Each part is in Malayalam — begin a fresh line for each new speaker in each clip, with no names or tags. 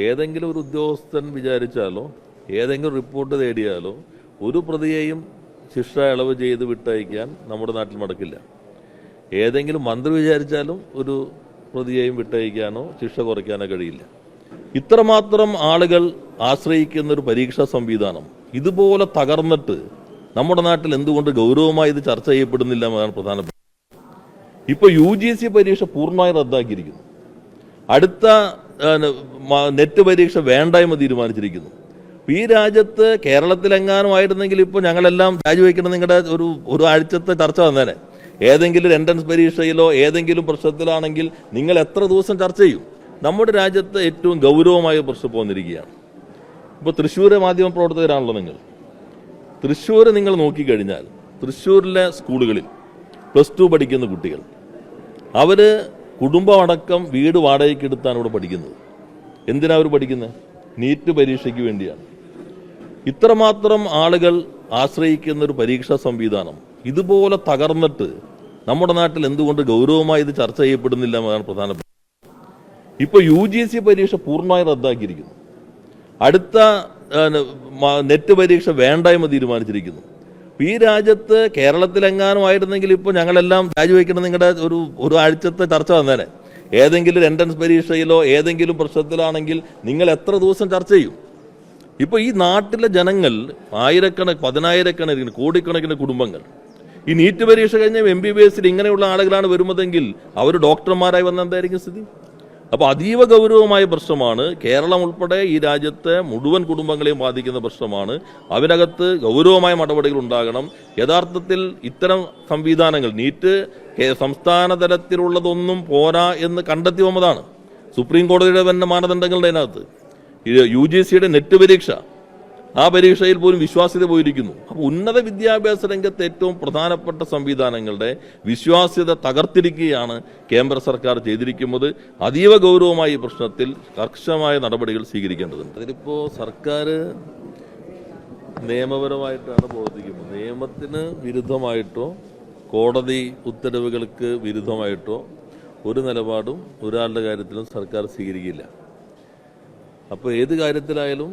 ഏതെങ്കിലും ഒരു ഉദ്യോഗസ്ഥൻ വിചാരിച്ചാലോ ഏതെങ്കിലും റിപ്പോർട്ട് തേടിയാലോ ഒരു പ്രതിയെയും ശിക്ഷ ഇളവ് ചെയ്ത് വിട്ടയക്കാൻ നമ്മുടെ നാട്ടിൽ നടക്കില്ല ഏതെങ്കിലും മന്ത്രി വിചാരിച്ചാലും ഒരു പ്രതിയെയും വിട്ടയക്കാനോ ശിക്ഷ കുറയ്ക്കാനോ കഴിയില്ല. ഇത്രമാത്രം ആളുകൾ ആശ്രയിക്കുന്ന ഒരു പരീക്ഷാ സംവിധാനം ഇതുപോലെ തകർന്നിട്ട് നമ്മുടെ നാട്ടിൽ എന്തുകൊണ്ട് ഗൗരവമായി ഇത് ചർച്ച ചെയ്യപ്പെടുന്നില്ല എന്നതാണ് പ്രധാനപ്പെട്ട ഇപ്പോൾ യു ജി സി പരീക്ഷ പൂർണമായി റദ്ദാക്കിയിരിക്കുന്നു. അടുത്ത നെറ്റ് പരീക്ഷ വേണ്ട എന്ന് തീരുമാനിച്ചിരിക്കുന്നു. ഈ രാജ്യത്ത് കേരളത്തിലെങ്ങാനും ആയിരുന്നെങ്കിൽ ഇപ്പോൾ ഞങ്ങളെല്ലാം രാജിവെക്കണം നിങ്ങളുടെ ഒരു ഒരു ആഴ്ചത്തെ ചർച്ച വന്നേനെ. ഏതെങ്കിലും എൻട്രൻസ് പരീക്ഷയിലോ ഏതെങ്കിലും പ്രശ്നത്തിലാണെങ്കിൽ നിങ്ങൾ എത്ര ദിവസം ചർച്ച ചെയ്യും? നമ്മുടെ രാജ്യത്ത് ഏറ്റവും ഗൗരവമായ പ്രശ്നം പോന്നിരിക്കുകയാണ് ഇപ്പോൾ തൃശ്ശൂരെ മാധ്യമ പ്രവർത്തകരാണല്ലോ നിങ്ങൾ. തൃശ്ശൂർ നിങ്ങൾ നോക്കിക്കഴിഞ്ഞാൽ തൃശ്ശൂരിലെ സ്കൂളുകളിൽ പ്ലസ് ടു പഠിക്കുന്ന കുട്ടികൾ അവർ കുടുംബമടക്കം വീട് വാടകയ്ക്ക് എടുത്താണ് ഇവിടെ പഠിക്കുന്നത്. എന്തിനാ അവർ പഠിക്കുന്നത് നീറ്റ് പരീക്ഷയ്ക്ക് വേണ്ടിയാണ്. ഇത്രമാത്രം ആളുകൾ ആശ്രയിക്കുന്ന ഒരു പരീക്ഷാ സംവിധാനം ഇതുപോലെ തകർന്നിട്ട് നമ്മുടെ നാട്ടിൽ എന്തുകൊണ്ട് ഗൗരവമായി ഇത് ചർച്ച ചെയ്യപ്പെടുന്നില്ല എന്നതാണ് പ്രധാനപ്പെട്ട ഇപ്പൊ യു ജി സി പരീക്ഷ പൂർണമായി റദ്ദാക്കിയിരിക്കുന്നു. അടുത്ത നെറ്റ് പരീക്ഷ വേണ്ട എന്ന് തീരുമാനിച്ചിരിക്കുന്നു. ഈ രാജ്യത്ത് കേരളത്തിലെങ്ങാനും ആയിരുന്നെങ്കിൽ ഇപ്പോൾ ഞങ്ങളെല്ലാം രാജിവെക്കണം നിങ്ങളുടെ ഒരു ഒരു ആഴ്ചത്തെ ചർച്ച വന്നേനെ. ഏതെങ്കിലും എൻട്രൻസ് പരീക്ഷയിലോ ഏതെങ്കിലും പ്രശ്നത്തിലാണെങ്കിൽ നിങ്ങൾ എത്ര ദിവസം ചർച്ച ചെയ്യും? ഇപ്പോൾ ഈ നാട്ടിലെ ജനങ്ങൾ ആയിരക്കണക്ക് പതിനായിരക്കണക്കിന് കോടിക്കണക്കിന് കുടുംബങ്ങൾ ഈ നീറ്റ് പരീക്ഷ കഴിഞ്ഞ എം ബി ബി എസിൽ ഇങ്ങനെയുള്ള ആളുകളാണ് വരുന്നതെങ്കിൽ അവർ ഡോക്ടർമാരായി വന്ന എന്തായിരിക്കും സ്ഥിതി? അപ്പോൾ അതീവ ഗൗരവമായ പ്രശ്നമാണ്. കേരളം ഉൾപ്പെടെ ഈ രാജ്യത്തെ മുഴുവൻ കുടുംബങ്ങളെയും ബാധിക്കുന്ന പ്രശ്നമാണ്. അതിനകത്ത് ഗൗരവമായ നടപടികൾ ഉണ്ടാകണം. യഥാർത്ഥത്തിൽ ഇത്തരം സംവിധാനങ്ങൾ നീറ്റ് സംസ്ഥാന തലത്തിലുള്ളതൊന്നും പോരാ എന്ന് കണ്ടെത്തി വന്നതാണ്. സുപ്രീം കോടതിയുടെ തന്നെ മാനദണ്ഡങ്ങളുടെ അതിനകത്ത്. യു ജി സിയുടെ നെറ്റ് പരീക്ഷ. ആ പരീക്ഷയിൽ പോലും വിശ്വാസ്യത പോയിരിക്കുന്നു. അപ്പോൾ ഉന്നത വിദ്യാഭ്യാസ രംഗത്ത് ഏറ്റവും പ്രധാനപ്പെട്ട സംവിധാനങ്ങളുടെ വിശ്വാസ്യത തകർത്തിരിക്കുകയാണ് കേന്ദ്ര സർക്കാർ ചെയ്തിരിക്കുന്നത്. അതീവ ഗൗരവമായ ഈ പ്രശ്നത്തിൽ കർശനമായ നടപടികൾ സ്വീകരിക്കേണ്ടതുണ്ട്. അതിലിപ്പോ സർക്കാർ നിയമപരമായിട്ടാണ് പ്രവർത്തിക്കുന്നത് നിയമത്തിന് വിരുദ്ധമായിട്ടോ കോടതി ഉത്തരവുകൾക്ക് വിരുദ്ധമായിട്ടോ ഒരു നിലപാടും ഒരാളുടെ കാര്യത്തിലും സർക്കാർ സ്വീകരിക്കില്ല. അപ്പോൾ ഏത് കാര്യത്തിലായാലും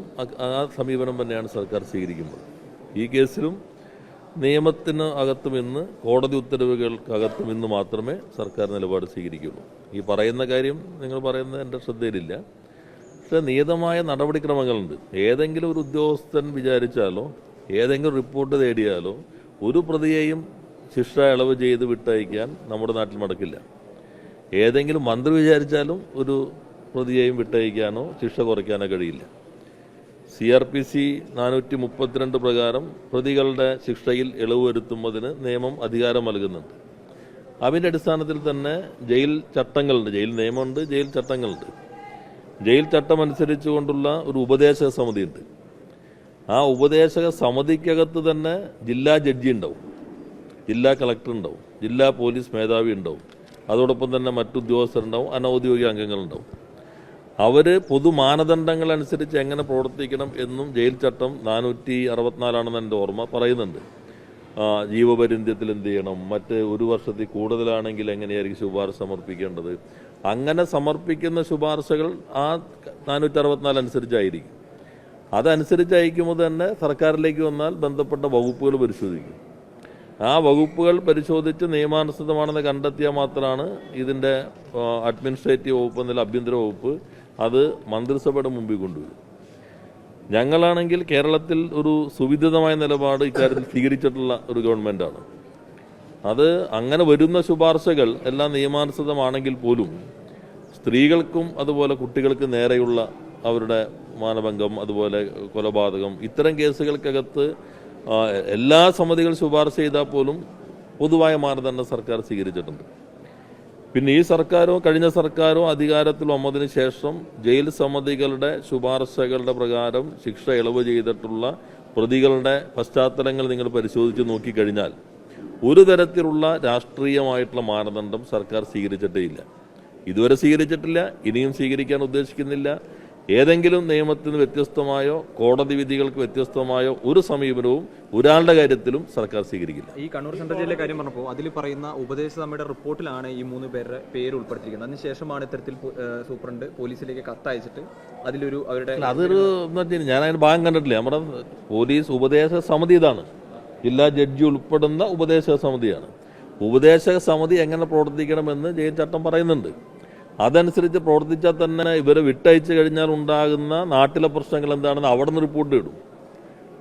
ആ സമീപനം തന്നെയാണ് സർക്കാർ സ്വീകരിക്കുന്നത്. ഈ കേസിലും നിയമത്തിന് അകത്തും ഇന്ന് കോടതി ഉത്തരവുകൾക്ക് അകത്തും ഇന്ന് മാത്രമേ സർക്കാർ നിലപാട് സ്വീകരിക്കുള്ളൂ. ഈ പറയുന്ന കാര്യം നിങ്ങൾ പറയുന്നത് എന്റെ ശ്രദ്ധയിലില്ല. പക്ഷേ നിയതമായ നടപടിക്രമങ്ങളുണ്ട്. ഏതെങ്കിലും ഒരു ഉദ്യോഗസ്ഥൻ വിചാരിച്ചാലോ ഏതെങ്കിലും റിപ്പോർട്ട് തേടിയാലോ ഒരു പ്രതിയെയും ശിക്ഷ ഇളവ് ചെയ്ത് വിട്ടയക്കാൻ നമ്മുടെ നാട്ടിൽ നടക്കില്ല ഏതെങ്കിലും മന്ത്രി വിചാരിച്ചാലും ഒരു പ്രതിയെയും വിട്ടയക്കാനോ ശിക്ഷ കുറയ്ക്കാനോ കഴിയില്ല. സി ആർ പി സി നാനൂറ്റി മുപ്പത്തിരണ്ട് പ്രകാരം പ്രതികളുടെ ശിക്ഷയിൽ ഇളവ് വരുത്തുന്നതിന് നിയമം അധികാരം നൽകുന്നുണ്ട്. അതിന്റെ അടിസ്ഥാനത്തിൽ തന്നെ ജയിൽ ചട്ടങ്ങളുണ്ട്. ജയിൽ നിയമമുണ്ട് ജയിൽ ചട്ടങ്ങളുണ്ട്. ജയിൽ ചട്ടം അനുസരിച്ചുകൊണ്ടുള്ള ഒരു ഉപദേശക സമിതി ഉണ്ട് ആ ഉപദേശക സമിതിക്കകത്ത് തന്നെ ജില്ലാ ജഡ്ജി ഉണ്ടാവും. ജില്ലാ കളക്ടർ ഉണ്ടാവും. ജില്ലാ പോലീസ് മേധാവി ഉണ്ടാവും. അതോടൊപ്പം തന്നെ മറ്റു ഉദ്യോഗസ്ഥരുണ്ടാവും അനൗദ്യോഗിക അംഗങ്ങളുണ്ടാവും അവർ പൊതു മാനദണ്ഡങ്ങൾ അനുസരിച്ച് എങ്ങനെ പ്രവർത്തിക്കണം എന്നും ജയിൽ ചട്ടം നാനൂറ്റി അറുപത്തിനാലാണെന്ന് എന്റെ ഓർമ്മ പറയുന്നുണ്ട്. ജീവപര്യന്തത്തിൽ എന്ത് ചെയ്യണം? മറ്റ് ഒരു വർഷത്തിൽ കൂടുതലാണെങ്കിൽ എങ്ങനെയായിരിക്കും ശുപാർശ സമർപ്പിക്കേണ്ടത്? അങ്ങനെ സമർപ്പിക്കുന്ന ശുപാർശകൾ ആ നാനൂറ്റി അറുപത്തിനാല് അനുസരിച്ചായിരിക്കും അതനുസരിച്ച് അയക്കുമ്പോൾ തന്നെ സർക്കാരിലേക്ക് വന്നാൽ ബന്ധപ്പെട്ട വകുപ്പുകൾ പരിശോധിക്കും. ആ വകുപ്പുകൾ പരിശോധിച്ച് നിയമാനുസൃതമാണെന്ന് കണ്ടെത്തിയാൽ മാത്രമാണ് ഇതിന്റെ അഡ്മിനിസ്ട്രേറ്റീവ് വകുപ്പ് എന്നാൽ ആഭ്യന്തര വകുപ്പ് അത് മന്ത്രിസഭയുടെ മുമ്പിൽ കൊണ്ടുവരും. ഞങ്ങളാണെങ്കിൽ കേരളത്തിൽ ഒരു സുവിദിതമായ നിലപാട് ഇക്കാര്യത്തിൽ സ്വീകരിച്ചിട്ടുള്ള ഒരു ഗവൺമെന്റാണ് അത് അങ്ങനെ വരുന്ന ശുപാർശകൾ എല്ലാം നിയമാനുസൃതമാണെങ്കിൽ പോലും സ്ത്രീകൾക്കും അതുപോലെ കുട്ടികൾക്ക് നേരെയുള്ള അവരുടെ മാനഭംഗം അതുപോലെ കൊലപാതകം ഇത്തരം കേസുകൾക്കകത്ത് എല്ലാ സമിതികൾ ശുപാർശ ചെയ്താൽ പോലും പൊതുവായ മാനദണ്ഡം സർക്കാർ സ്വീകരിച്ചിട്ടുണ്ട്. പിന്നെ ഈ സർക്കാരോ കഴിഞ്ഞ സർക്കാരോ അധികാരത്തിൽ വന്നതിന് ശേഷം ജയിൽ സമിതികളുടെ ശുപാർശകളുടെ പ്രകാരം ശിക്ഷ ഇളവ് ചെയ്തിട്ടുള്ള പ്രതികളുടെ പശ്ചാത്തലങ്ങൾ നിങ്ങൾ പരിശോധിച്ച് നോക്കിക്കഴിഞ്ഞാൽ ഒരു തരത്തിലുള്ള രാഷ്ട്രീയമായിട്ടുള്ള മാനദണ്ഡം സർക്കാർ സ്വീകരിച്ചിട്ടേ ഇല്ല. ഇതുവരെ സ്വീകരിച്ചിട്ടില്ല ഇനിയും സ്വീകരിക്കാൻ ഉദ്ദേശിക്കുന്നില്ല. ഏതെങ്കിലും നിയമത്തിന് വ്യത്യസ്തമായോ കോടതി വിധികൾക്ക് വ്യത്യസ്തമായോ ഒരു സമീപനവും ഒരാളുടെ കാര്യത്തിലും സർക്കാർ സ്വീകരിക്കില്ല.
ഈ കണ്ണൂർ സെൻട്രൽ ജയിലിലെ കാര്യം പറഞ്ഞപ്പോൾ അതിൽ പറയുന്ന ഉപദേശ സമിതിയുടെ റിപ്പോർട്ടിലാണ് ഈ മൂന്ന് പേരുടെ പേര് ഉൾപ്പെടുത്തിയിരിക്കുന്നത്. അതിനുശേഷമാണ് ഇത്തരത്തിൽ സൂപ്രണ്ട് പോലീസിലേക്ക് കത്തയച്ചിട്ട് അതിലൊരു അവരുടെ
അതൊരു ഞാൻ അതിന് ഭാഗം കണ്ടിട്ടില്ല. നമ്മുടെ പോലീസ് ഉപദേശ സമിതി ഇതാണ്. ജില്ലാ ജഡ്ജി ഉൾപ്പെടുന്ന ഉപദേശക സമിതിയാണ്. ഉപദേശക സമിതി എങ്ങനെ പ്രവർത്തിക്കണമെന്ന് ജയിൽ ചട്ടം പറയുന്നുണ്ട്. അതനുസരിച്ച് പ്രവർത്തിച്ചാൽ തന്നെ ഇവരെ വിട്ടയച്ചു കഴിഞ്ഞാൽ ഉണ്ടാകുന്ന നാട്ടിലെ പ്രശ്നങ്ങൾ എന്താണെന്ന് അവിടെ നിന്ന് റിപ്പോർട്ട് ഇടും.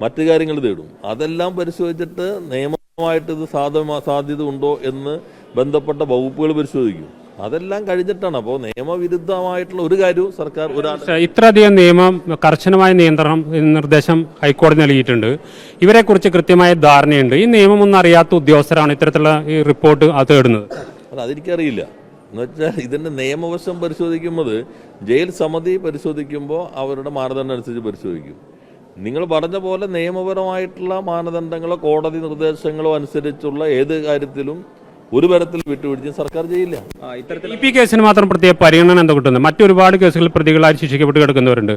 മറ്റു കാര്യങ്ങൾ തേടും അതെല്ലാം പരിശോധിച്ചിട്ട് നിയമമായിട്ട് ഇത് സാധ്യമാ സാധ്യത ഉണ്ടോ എന്ന് ബന്ധപ്പെട്ട വകുപ്പുകൾ പരിശോധിക്കും. അതെല്ലാം കഴിഞ്ഞിട്ടാണ്. അപ്പോൾ നിയമവിരുദ്ധമായിട്ടുള്ള ഒരു കാര്യവും സർക്കാർ ഒരാൾ
ഇത്രയധികം നിയമം കർശനമായ നിയന്ത്രണം നിർദ്ദേശം ഹൈക്കോടതി നൽകിയിട്ടുണ്ട്. ഇവരെക്കുറിച്ച് കൃത്യമായ ധാരണയുണ്ട്. ഈ നിയമം ഒന്നും അറിയാത്ത ഉദ്യോഗസ്ഥരാണ് ഇത്തരത്തിലുള്ള ഈ റിപ്പോർട്ട് അത് തേടുന്നത്
അതെനിക്കറിയില്ല. എന്നുവെച്ചാൽ ഇതിന്റെ നിയമവശം പരിശോധിക്കുമ്പോൾ ജയിൽ സമിതി പരിശോധിക്കുമ്പോൾ അവരുടെ മാനദണ്ഡം അനുസരിച്ച് പരിശോധിക്കും. നിങ്ങൾ പറഞ്ഞ പോലെ നിയമപരമായിട്ടുള്ള മാനദണ്ഡങ്ങളോ കോടതി നിർദ്ദേശങ്ങളോ അനുസരിച്ചുള്ള ഏത് കാര്യത്തിലും ഒരു തരത്തിൽ വിട്ടുപിടിച്ച് സർക്കാർ ചെയ്യില്ല.
ആ, ഇത്തരത്തിൽ
പി കേസിന് മാത്രം പ്രത്യേക പരിഗണന എന്താ കിട്ടുന്നത്? മറ്റൊരുപാട് കേസുകളിൽ പ്രതികളായി ശിക്ഷിക്കപ്പെട്ട് കിടക്കുന്നവരുണ്ട്.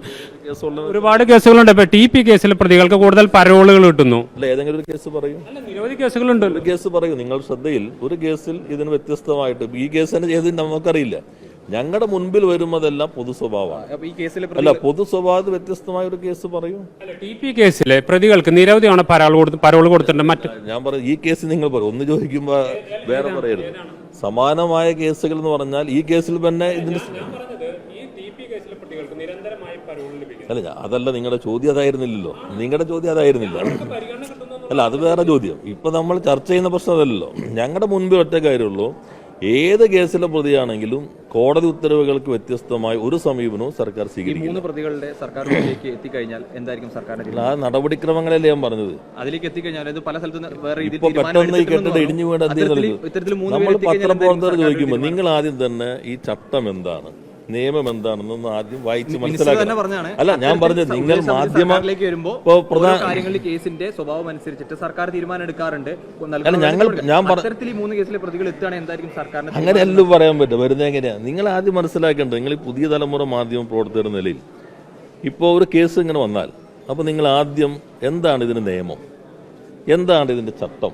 ഒരുപാട് കേസുകളുണ്ട്. ഇപ്പൊ ടി പി കേസിൽ പ്രതികൾക്ക് കൂടുതൽ പരോളുകൾ കിട്ടുന്നു.
അല്ല ഏതെങ്കിലും ഒരു കേസ് പറയും.
നിരവധി കേസുകളുണ്ട്.
കേസ് പറയൂ. നിങ്ങൾ ശ്രദ്ധയിൽ ഒരു കേസിൽ ഇതിന് വ്യത്യസ്തമായിട്ട് ഈ കേസ് തന്നെ ചെയ്തത് നമുക്കറിയില്ല. ഞങ്ങളുടെ മുൻപിൽ വരുന്നതെല്ലാം പൊതു സ്വഭാവമാണ്. അല്ല പൊതു സ്വഭാവത്തിൽ വ്യത്യസ്തമായ ഒരു കേസ് പറയൂ.
ടി പി കേസിലെ പ്രതികൾക്ക് നിരവധി തവണ പരോൾ പരോൾ കൊടുത്തിട്ടുണ്ട്. മറ്റ്
ഞാൻ പറയും ഈ കേസ് നിങ്ങൾ പറയും. ഒന്ന് ചോദിക്കുമ്പോ വേറെ പറയരുത്. സമാനമായ കേസുകൾ എന്ന് പറഞ്ഞാൽ ഈ കേസിൽ തന്നെ ഇതിന് അല്ല അതല്ല നിങ്ങളുടെ ചോദ്യം അതായിരുന്നില്ലല്ലോ. നിങ്ങളുടെ ചോദ്യം അതായിരുന്നില്ല. അല്ല അത് വേറെ ചോദ്യം. ഇപ്പൊ നമ്മൾ ചർച്ച ചെയ്യുന്ന പ്രശ്നം അതല്ലല്ലോ. ഞങ്ങളുടെ മുൻപിൽ ഒറ്റ കാര്യമുള്ളൂ ഏത് കേസിലെ പ്രതിയാണെങ്കിലും കോടതി ഉത്തരവുകൾക്ക് വ്യത്യസ്തമായ ഒരു സമീപനവും സർക്കാർ സ്വീകരിക്കും
മൂന്ന് പ്രതികളുടെ സർക്കാർ മുന്നിലേക്ക് എത്തിക്കഴിഞ്ഞാൽ എന്തായിരിക്കും സർക്കാരിന്റെ?
ആ നടപടിക്രമങ്ങളല്ലേ ഞാൻ പറഞ്ഞത്.
അതിലേക്ക് എത്തിക്കഴിഞ്ഞാൽ ഇത് പല സ്ഥലത്തും വേറെ
ഇപ്പൊ പെട്ടെന്ന് ഈ കെട്ടിടം ഇടിഞ്ഞു വീണ് എന്ത്
അത്തരത്തിൽ-
ചെയ്യുന്നത്?
ഇത്തരത്തിൽ മൂന്ന്
നമ്മൾ പത്രപ്രവർത്തകർ ചോദിക്കുമ്പോൾ നിങ്ങൾ ആദ്യം തന്നെ ഈ ചട്ടം എന്താണ്? നിയമം എന്താണെന്നൊന്ന് ആദ്യം വായിച്ച്
മനസ്സിലാക്കി
മനസ്സിലാക്കണം. അല്ല ഞാൻ പറഞ്ഞത് നിങ്ങൾ മാധ്യമ
വരുമ്പോൾ
ഇപ്പൊ പ്രധാന
കാര്യങ്ങളിൽ കേസിന്റെ സ്വഭാവം അനുസരിച്ചിട്ട് സർക്കാർ തീരുമാനം എടുക്കാറുണ്ട്.
ഞങ്ങൾ- ഞാൻ
ഈ മൂന്ന് കേസിലെ പ്രതികൾ എത്തുകയാണെങ്കിൽ എന്തായിരിക്കും സർക്കാരിന്റെ
അങ്ങനെ എല്ലാം പറയാൻ പറ്റും വരുന്നത് എങ്ങനെയാ? നിങ്ങൾ ആദ്യം മനസ്സിലാക്കേണ്ടത് നിങ്ങൾ ഈ പുതിയ തലമുറ മാധ്യമ പ്രവർത്തകരുടെ നിലയിൽ ഇപ്പോൾ ഒരു കേസ് ഇങ്ങനെ വന്നാൽ അപ്പോൾ നിങ്ങൾ ആദ്യം എന്താണ് ഇതിന് നിയമം? എന്താണ് ഇതിന്റെ ചട്ടം?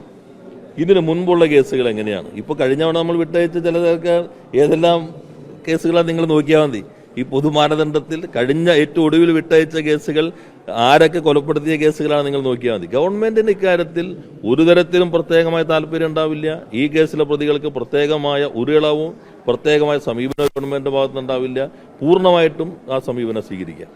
ഇതിന് മുൻപുള്ള കേസുകൾ എങ്ങനെയാണ്? ഇപ്പോൾ കഴിഞ്ഞ തവണ നമ്മൾ വിട്ടയച്ച ചിലതൊക്കെ ഏതെല്ലാം കേസുകളാണ് നിങ്ങൾ നോക്കിയാൽ മതി. ഈ പൊതുമാനദണ്ഡത്തിൽ കഴിഞ്ഞ ഏറ്റവും ഒടുവിൽ വിട്ടയച്ച കേസുകൾ ആരൊക്കെ കൊലപ്പെടുത്തിയ കേസുകളാണ് നിങ്ങൾ നോക്കിയാൽ മതി. ഗവൺമെന്റിന് ഇക്കാര്യത്തിൽ ഒരു തരത്തിലും പ്രത്യേകമായ താല്പര്യം ഉണ്ടാവില്ല. ഈ കേസിലെ പ്രതികൾക്ക് പ്രത്യേകമായ ഒരു ഇളവും പ്രത്യേകമായ സമീപനം ഗവൺമെന്റിന്റെ ഭാഗത്തുനിന്നുണ്ടാവില്ല. പൂർണമായിട്ടും ആ സമീപനം സ്വീകരിക്കാം